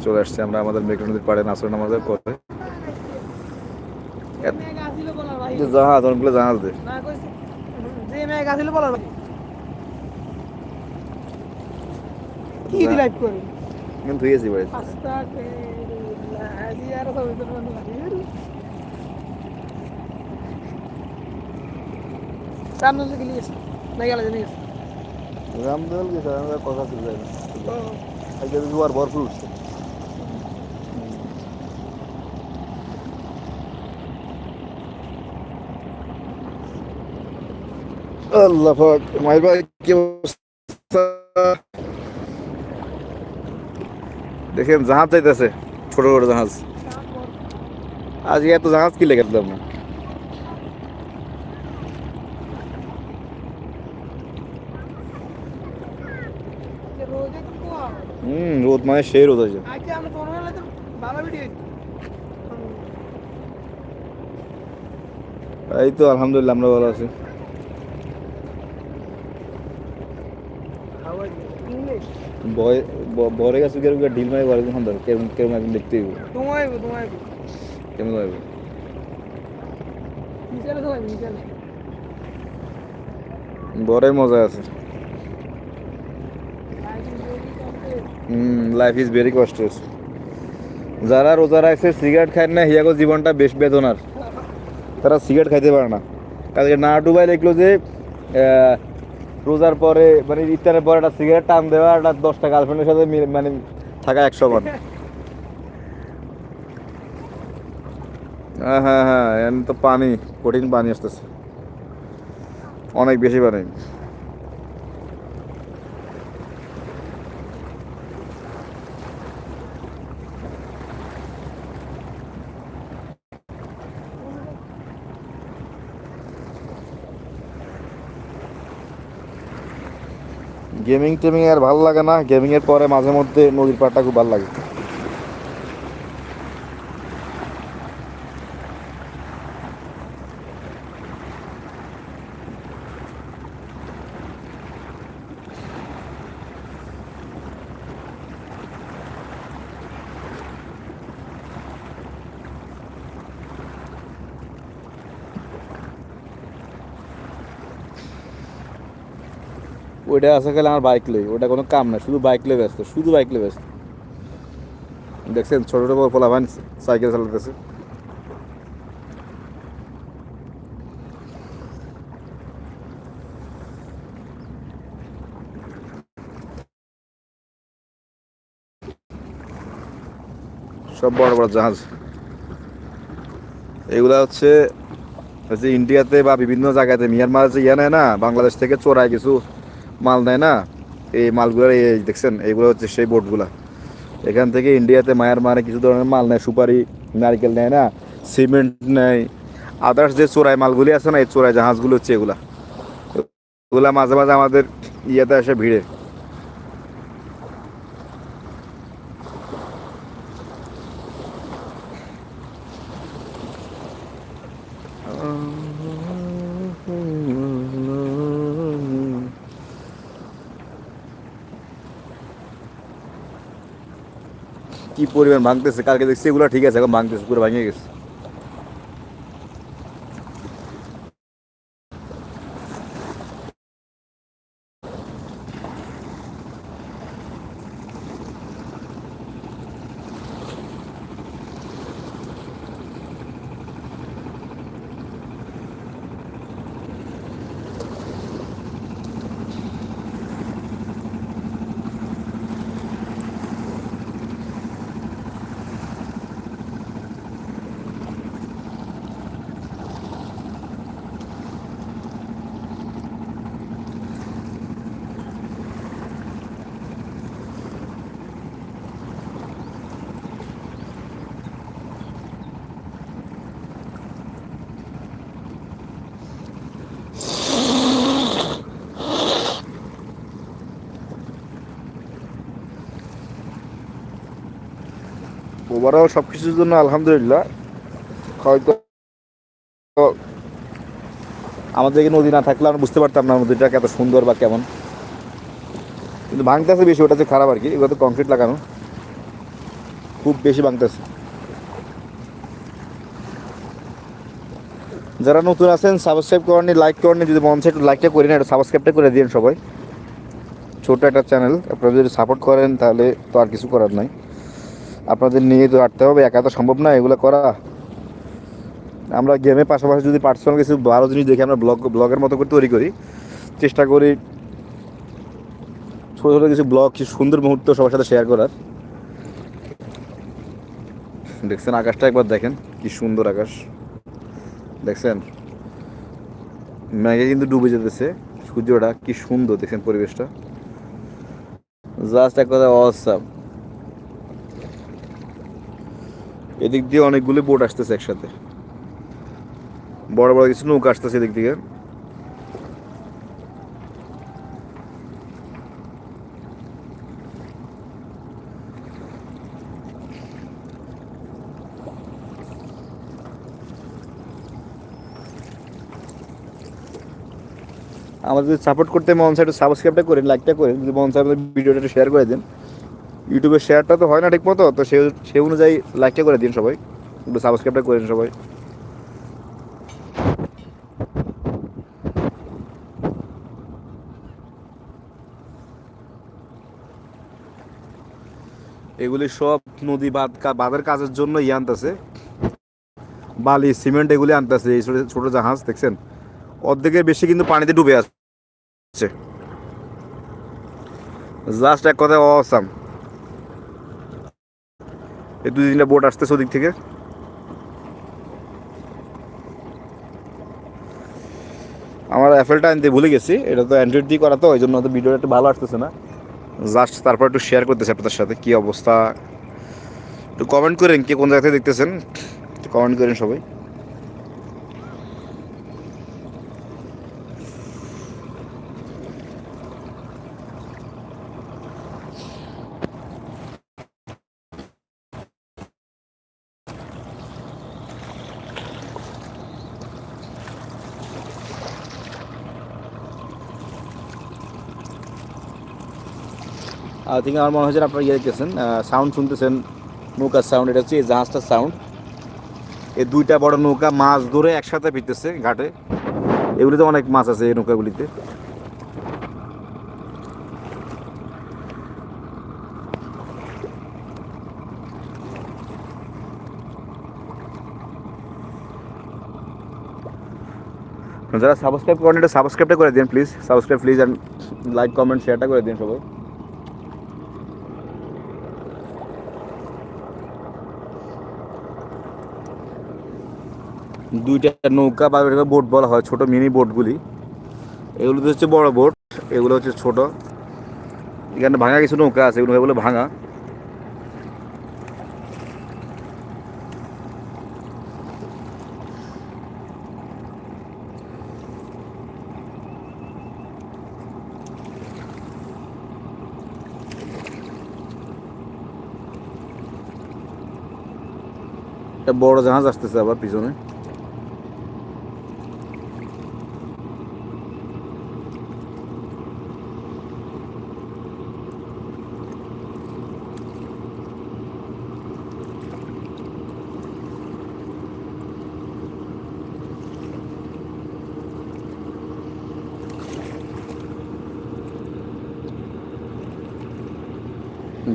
চলে আসছি আমরা আমাদের মেঘনা নদীর পাড়ে নাসর নামাজের পরে মেঘ জাহাজ অনেকগুলো জাহাজ দে মেঘ কিন্তু ধুয়েছি সামনে না গেলে রামদল গেছে কথা ছিল আজকে জোয়ার ভরপুর উঠছে আল্লাহ পাক ভাই কি অবস্থা? দেখেন জাহাজ যাইতেছে ছোট বড় জাহাজ। আজ এত জাহাজ কি লেগে না হুম রোদ মানে সেই রোদ আছে এই তো আলহামদুলিল্লাহ আমরা ভালো আছি হাউ আর ইংলিশ বয় ব- বরে গেছে কেরম ঢিল মারি বরে যখন ধর কেরম কেরম একদম দেখতে হইব। তোমায় তোমায় কেমন নিচে নিচে বড় মজা আছে। হুম লাইফ ইজ ভেরি কস্টিয়াস যারা রোজা রাখছে সিগারেট খায় না হিয়াগো জীবনটা বেশ বেদনার। তারা সিগারেট খাইতে পারে না। কালকে না ডুবাই লিখলো যে রোজার পরে মানে ইফতারের পরে একটা সিগারেট টান দেওয়া একটা দশটা গার্লফ্রেন্ডের সাথে মানে থাকা একশো বার হ্যাঁ হ্যাঁ হ্যাঁ এমনি তো পানি, কঠিন পানি আসতেছে। অনেক বেশি পানি। গেমিং টেমিং আর ভালো লাগে না। গেমিংয়ের পরে মাঝে মধ্যে নদীর পাড়টা খুব ভালো লাগে। ওইটা আছে খালি আমার বাইক লই। ওটা কোনো কাম না শুধু বাইক লই ব্যস্ত, শুধু বাইক লই ব্যস্ত। দেখছেন, ছোট ছোট পোলা ভান সাইকেল চালাতেছে। সব বড় বড় জাহাজ। এগুলা হচ্ছে ইন্ডিয়াতে বা বিভিন্ন জায়গাতে মিয়ানমার যে ইয়ে নেয় না, বাংলাদেশ থেকে চোরায় কিছু মাল নেয় না, এই মালগুলো এই দেখছেন, এইগুলো হচ্ছে সেই বোটগুলা। এখান থেকে ইন্ডিয়াতে মায়ানমারে কিছু ধরনের মাল নেয়, সুপারি, নারকেল নেয় না, সিমেন্ট নেয় আদার্স যে চোরাই মালগুলি আছে না, এই চোরাই জাহাজগুলো হচ্ছে এগুলা। এগুলা মাঝে মাঝে আমাদের ইয়েতে আসে ভিড়ে। কি পরিমাণ ভাঙতেছে? কালকে দেখছি এগুলো ঠিক আছে এখন ভাঙতেছে পুরো ভাঙে গেছে। ওভারঅল সব কিছুর জন্য আলহামদুলিল্লাহ। হয়তো আমাদের এখানে নদী না থাকলে আমরা বুঝতে পারতাম না নদীটা কত সুন্দর বা কেমন। কিন্তু ভাঙতেছে বেশি, ওটা হচ্ছে খারাপ আর কি, এগুলো তো কংক্রিট লাগানো। খুব বেশি ভাঙতেছে। যারা নতুন আছেন সাবস্ক্রাইব করেননি লাইক করেননি যদি মন একটু লাইকটা করি না একটু সাবস্ক্রাইবটা করে দিন সবাই। ছোট একটা চ্যানেল আপনারা যদি সাপোর্ট করেন, তাহলে তো আর কিছু করার নাই। আপনাদের নিয়ে তো আটতে হবে, একা তো সম্ভব না, এগুলো করা। আমরা গেমের পাশাপাশি যদি পার্সোনাল কিছু ভালো জিনিস দেখে, আমরা ব্লগ ব্লগের মতো করে তৈরি করি, চেষ্টা করি ছোটো ছোটো কিছু ব্লগ কিছু সুন্দর মুহূর্ত সবার সাথে শেয়ার করার। দেখছেন আকাশটা একবার দেখেন, কি সুন্দর আকাশ। দেখছেন? ম্যাগে কিন্তু ডুবে যেতেছে, সূর্যটা কি সুন্দর, দেখছেন পরিবেশটা। জাস্ট এক কথা অসাম এদিক দিয়ে অনেকগুলো বোট আসতেছে একসাথে। বড় বড় কিছু নৌকা আসতেছে এদিক থেকে আমাদের সাপোর্ট করতে মন সাইড সাবস্ক্রাইবটা করেন লাইকটা করেন, যদি মন সাইড ভিডিওটা শেয়ার করে দেন। ইউটিউবে শেয়ারটা তো হয় না ঠিক মতো তো সে সেই অনুযায়ী লাইকটা করে দিন সবাই। একটু সাবস্ক্রাইবটা করে দিন সবাই। এগুলি সব নদী বাঁধ বাঁধের কাজের জন্য ইয়ে আনতেছে। বালি সিমেন্ট এগুলি আনতেছে, এই ছোট জাহাজ, দেখছেন? অর্ধেকের বেশি কিন্তু পানিতে ডুবে আসছে জাস্ট এক কথায় অসাম। এই দুই তিনটা বোট আসতেছে ওদিক থেকে। আমার অ্যাপেলটা আনতে ভুলে গেছি, এটা তো অ্যান্ড্রয়েড দিয়ে করা তো, ওই জন্য ভিডিওটা একটু ভালো আসতেছে না। জাস্ট তারপর একটু শেয়ার করতেছি আপনাদের সাথে, কী অবস্থা। একটু কমেন্ট করেন কে কোন জায়গা থেকে দেখতেছেন কমেন্ট করেন সবাই। আই থিঙ্ক আমার মনে হচ্ছে আপনারা ইয়ে দেখতেছেন সাউন্ড শুনতেছেন, নৌকার সাউন্ড এটা হচ্ছে এই জাহাজটার সাউন্ড এই দুইটা বড় নৌকা মাছ ধরে একসাথে ফিরতেছে ঘাটে। এগুলিতে অনেক মাছ আছে এই নৌকাগুলিতে। যারা সাবস্ক্রাইব করেন এটা সাবস্ক্রাইবটা করে দিন please subscribe please and like comment শেয়ারটা করে দিন সবাই। দুইটা নৌকা বা বোট বলা হয়, ছোট মিনি বোটগুলি এগুলো হচ্ছে বড় বোট এগুলো হচ্ছে ছোট। এখানে ভাঙা কিছু নৌকা আছে এগুলো বলে ভাঙা। একটা বড় জাহাজ আসতেছে আবার পিছনে।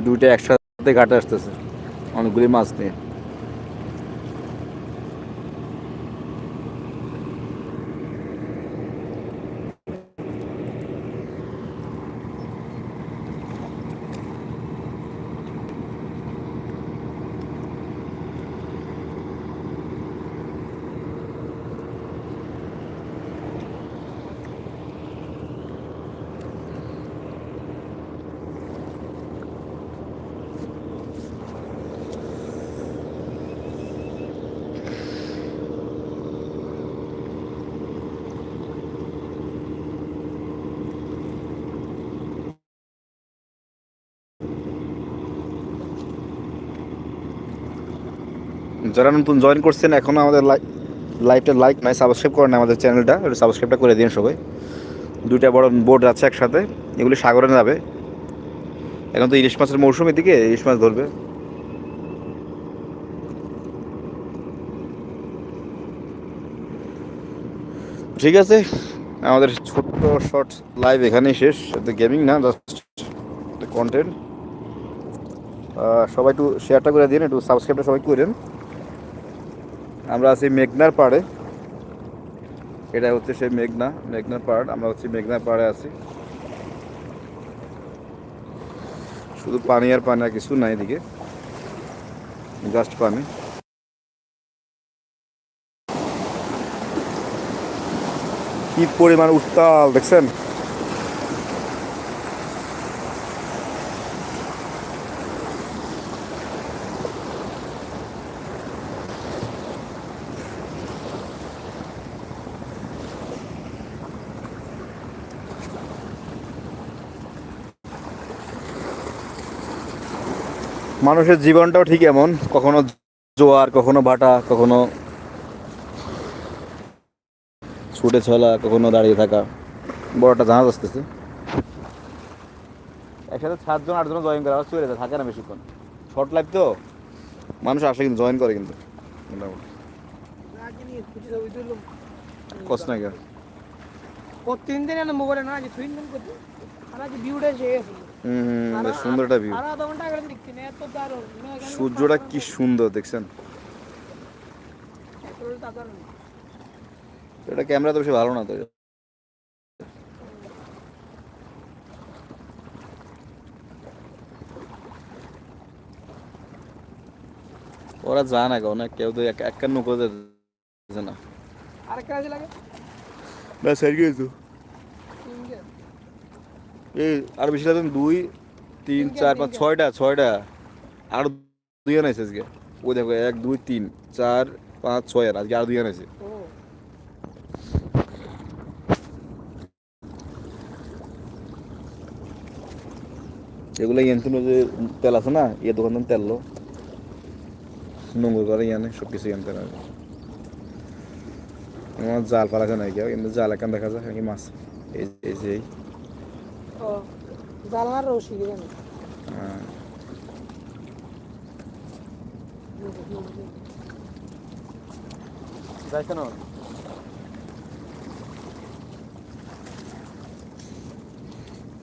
দুইটা একসাথে ঘাটে আসতেছে। অনেকগুলি মাছ নিয়ে। যারা নতুন জয়েন করছেন এখনও আমাদের লাইভটা লাইক নাই সাবস্ক্রাইব করেন আমাদের চ্যানেলটা একটু সাবস্ক্রাইবটা করে দিন সবাই। দুইটা বড় বোর্ড আছে একসাথে, এগুলি সাগরে যাবে। এখন তো ইলিশ মাছের মৌসুম এদিকে, ইলিশ মাছ ধরবে। ঠিক আছে, আমাদের ছোট্ট শর্ট লাইভ এখানেই শেষ গেমিং না জাস্ট কন্টেন্ট সবাই একটু শেয়ারটা করে দিন, একটু সাবস্ক্রাইবটা সবাই করে দিন আমরা আছি মেঘনার পাড়ে। এটা হচ্ছে সেই মেঘনা, মেঘনার পাড়। আমরা হচ্ছে মেঘনার পাড়ে আছি। শুধু পানি আর পানি আর কিছু নাই এদিকে। জাস্ট পানি। কি পরিমাণ উত্তাল, দেখছেন? মানুষের জীবনটাও ঠিক এমন, কখনো জোয়ার, কখনো ভাটা, কখনো ছুটে চলা, কখনো দাঁড়িয়ে থাকা। বড় একটা জাহাজ আসতেছে। একসাথে সাতজন, আটজন জয়েন করে, আবার চলে যায়, থাকে না বেশিক্ষণ। শর্ট লাইফ তো। মানুষ আসে কিন্তু জয়েন করে কিন্তু, মোটামুটি। কষ্ট নাই কেন ও তিন দিন এনে মোবাইলে না থুইন দিন আগে ভিউটা হুম হুম, বেশ সুন্দর একটা ভিউ সূর্যটা কি সুন্দর দেখছেন। এটা ক্যামেরা তো বেশি ভালো না তো ওরা যায় না কেউ না কেউ তো এক এক নৌকো যাচ্ছে না আর কাজে লাগে না সাইড গেছো। এই আর বেশি লাগবে দুই তিন চার পাঁচ ছয়টা ছয়টা। আর দুই আনাইছে আজকে। ওই দেখো এক দুই তিন চার পাঁচ ছয় আর আজকে আর দুই আনাইছে এগুলো ইয়ান্তুন যে তেল আছে না ইয়ে দোকান থেকে তেল লো নোংর করে ইয়ানে সব কিছু ইয়ানতে না আমার জাল ফালাছে নাই কেউ কিন্তু জাল এখান দেখা যায় নাকি মাছ? এই যে- এই যে এই। ও জালনার রশি হ্যাঁ।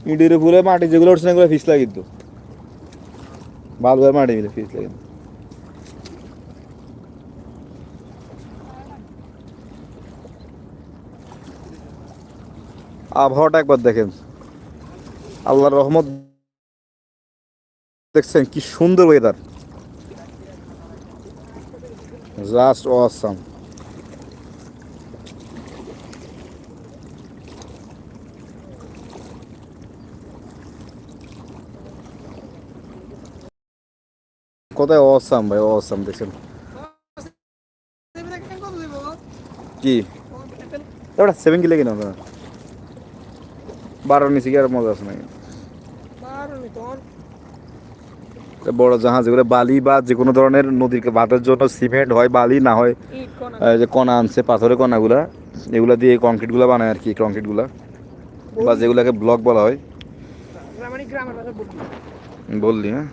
ইডির উপরে মাটি যেগুলো উঠছে না এগুলো ফিস লাগিত বালুয়ার মাটি মিলে ফিস লাগিত আবহাওয়াটা একবার দেখেন। আল্লাহর রহমত দেখছেন কি সুন্দর ওয়েদার জাস্ট অসাম কোথায় অসাম ভাই অসাম দেখছেন। কি? ওটা সেভেন কিলো কিনা আপনারা? বারো নিচে কি আর মজা আছে নাকি? বড় জাহাজ যেগুলো বালি বা যে কোনো ধরনের নদীর বাঁধের জন্য সিমেন্ট হয় বালি না হয় যে কণা আনছে পাথরের কণাগুলা এগুলা দিয়ে কংক্রিটগুলো বানায় আর কি কংক্রিটগুলা বা যেগুলোকে ব্লক বলা হয়। বললি। হ্যাঁ।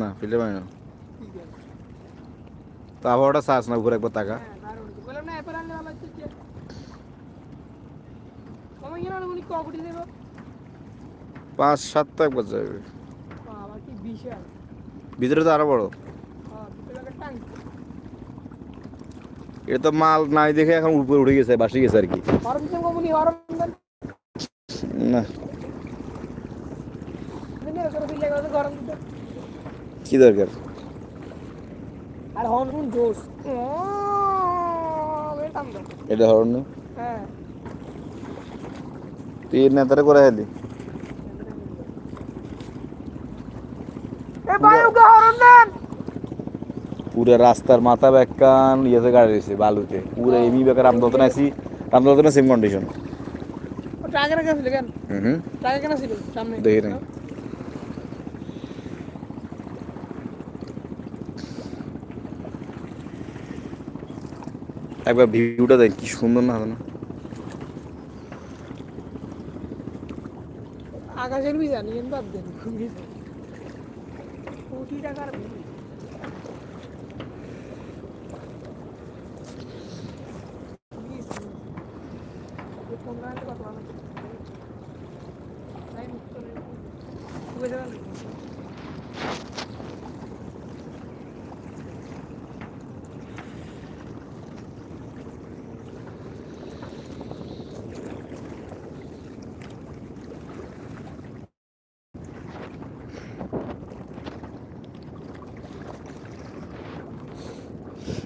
না ফিল্ডে না। তো আবহাওয়াটা চাস না উপরে একবার টাকা হ্যাঁ পাঁচ সাতটা একবার যাবে। ভিতরে তো আরও বড়। হ্যাঁ এটা তো মাল নাই দেখে এখন উপরে উঠে গেছে বাসি গেছে আর কি। না। কি দরকার? আর হর্ন জোস এটা হরণ হ্যাঁ। তুই এর নেতারে করে হেলি এ ভাই ওকে হরন দেন। পুরো রাস্তার মাথা বেকান ইয়েতে গাড়ি রয়েছে বালুতে। পুরো এমি বেকার রামদতন আছি রামদতনে সেম কন্ডিশন ও ট্রাকে রেখে কেন? হুম হুম। ট্রাকে কেন ছিল সামনে? দেখি নাই। একবার ভিউটা দেখ, কি সুন্দর না না আকাশের ভিজা নিয়েন বাদ দেন কোটি টাকার ভিজা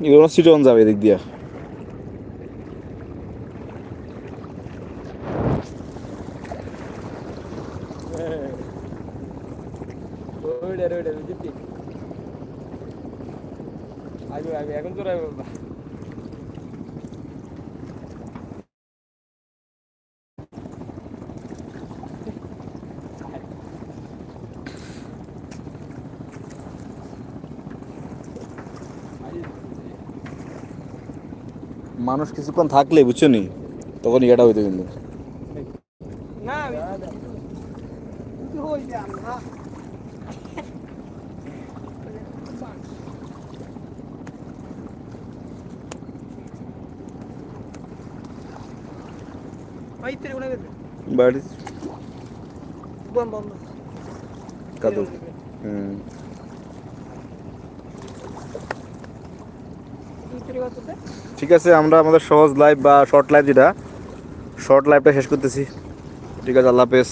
এগুলো সিটন যাবে এদিক দিয়া। এখন চড়াই মানুষ কিছুক্ষণ থাকলে বুঝছ নি? তখন ইয়েটা হইতো কিন্তু। না হই যান না ভাই তেরে কোনে দেবে বাড়ি বন্ধ বন্ধ। কাদু। হুম। তেরে কত ঠিক আছে, আমরা আমাদের সহজ লাইভ বা শর্ট লাইভ যেটা শর্ট লাইভটা শেষ করতেছি। ঠিক আছে, আল্লাহ হাফেজ।